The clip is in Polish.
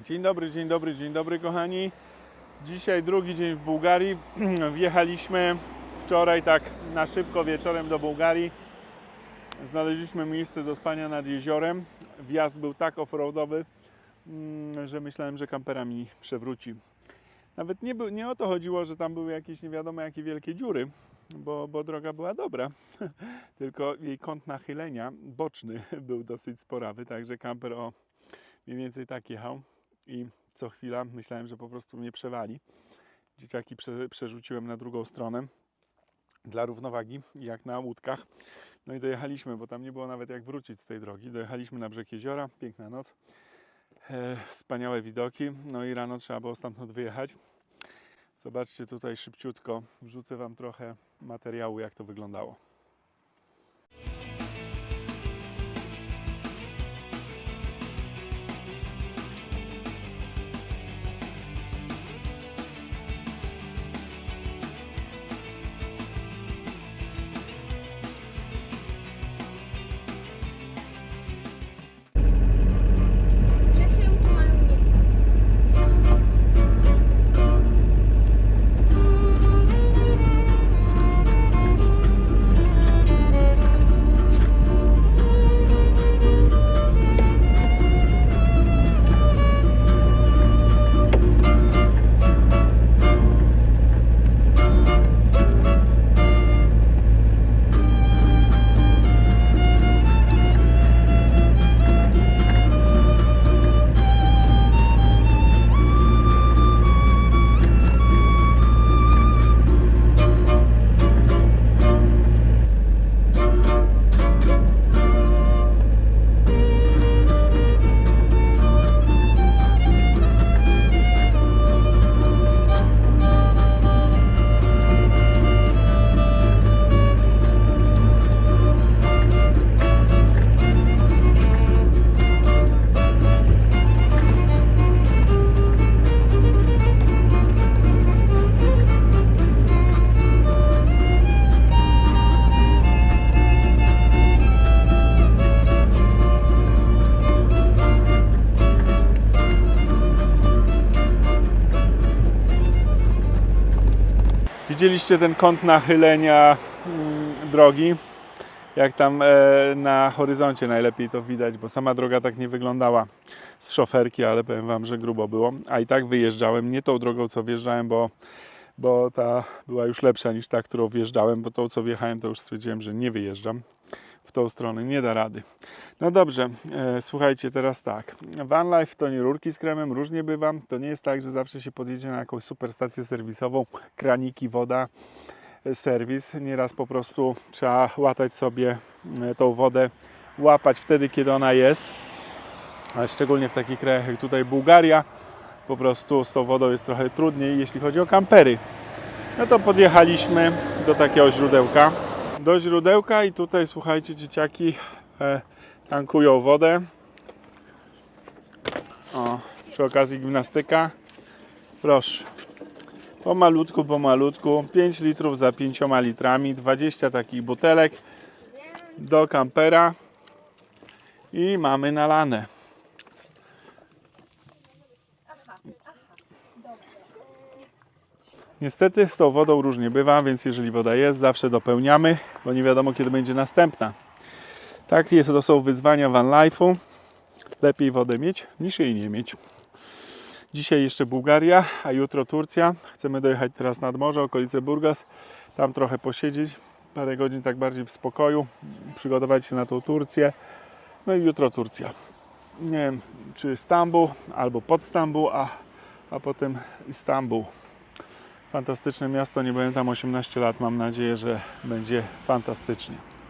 Dzień dobry, dzień dobry, dzień dobry kochani. Dzisiaj drugi dzień w Bułgarii. Wjechaliśmy wczoraj tak na szybko wieczorem do Bułgarii. Znaleźliśmy miejsce do spania nad jeziorem. Wjazd był tak offroadowy, mm, że myślałem, że kampera mi przewróci. Nawet nie, był, nie o to chodziło, że tam były jakieś nie wiadomo jakie wielkie dziury, bo, bo droga była dobra. Tylko jej kąt nachylenia boczny był dosyć sporawy, także kamper o mniej więcej tak jechał i co chwila myślałem, że po prostu mnie przewali. Dzieciaki prze, przerzuciłem na drugą stronę dla równowagi, jak na łódkach. No i dojechaliśmy, bo tam nie było nawet jak wrócić z tej drogi. Dojechaliśmy na brzeg jeziora, piękna noc, e, wspaniałe widoki. No i rano trzeba było stamtąd wyjechać. Zobaczcie tutaj szybciutko, wrzucę Wam trochę materiału, jak to wyglądało. Widzieliście ten kąt nachylenia mm, drogi, jak tam e, na horyzoncie najlepiej to widać, bo sama droga tak nie wyglądała z szoferki, ale powiem Wam, że grubo było. A i tak wyjeżdżałem, nie tą drogą co wjeżdżałem, bo, bo ta była już lepsza niż ta, którą wjeżdżałem, bo tą co wjechałem to już stwierdziłem, że nie wyjeżdżam w tą stronę, nie da rady. No dobrze, e, słuchajcie, teraz tak. Van Life to nie rurki z kremem, różnie bywa. To nie jest tak, że zawsze się podjedzie na jakąś super stację serwisową, kraniki, woda, e, serwis. Nieraz po prostu trzeba łatać sobie e, tą wodę, łapać wtedy, kiedy ona jest. A szczególnie w takich krajach jak tutaj Bułgaria, po prostu z tą wodą jest trochę trudniej, jeśli chodzi o kampery. No to podjechaliśmy do takiego źródełka. Do źródełka i tutaj słuchajcie, dzieciaki e, tankują wodę. O, przy okazji gimnastyka. Proszę. Pomalutku, pomalutku. 5 litrów za 5 litrami. 20 takich butelek do kampera. I mamy nalane. Niestety z tą wodą różnie bywa, więc jeżeli woda jest, zawsze dopełniamy, bo nie wiadomo kiedy będzie następna. Tak jest, to są wyzwania van life'u. Lepiej wodę mieć niż jej nie mieć. Dzisiaj jeszcze Bułgaria, a jutro Turcja. Chcemy dojechać teraz nad morze, okolice Burgas. Tam trochę posiedzieć, parę godzin tak bardziej w spokoju, przygotować się na tą Turcję. No i jutro Turcja. Nie wiem, czy Stambuł albo pod Stambuł, a, a potem Istanbul. Fantastyczne miasto, nie byłem tam 18 lat. Mam nadzieję, że będzie fantastycznie.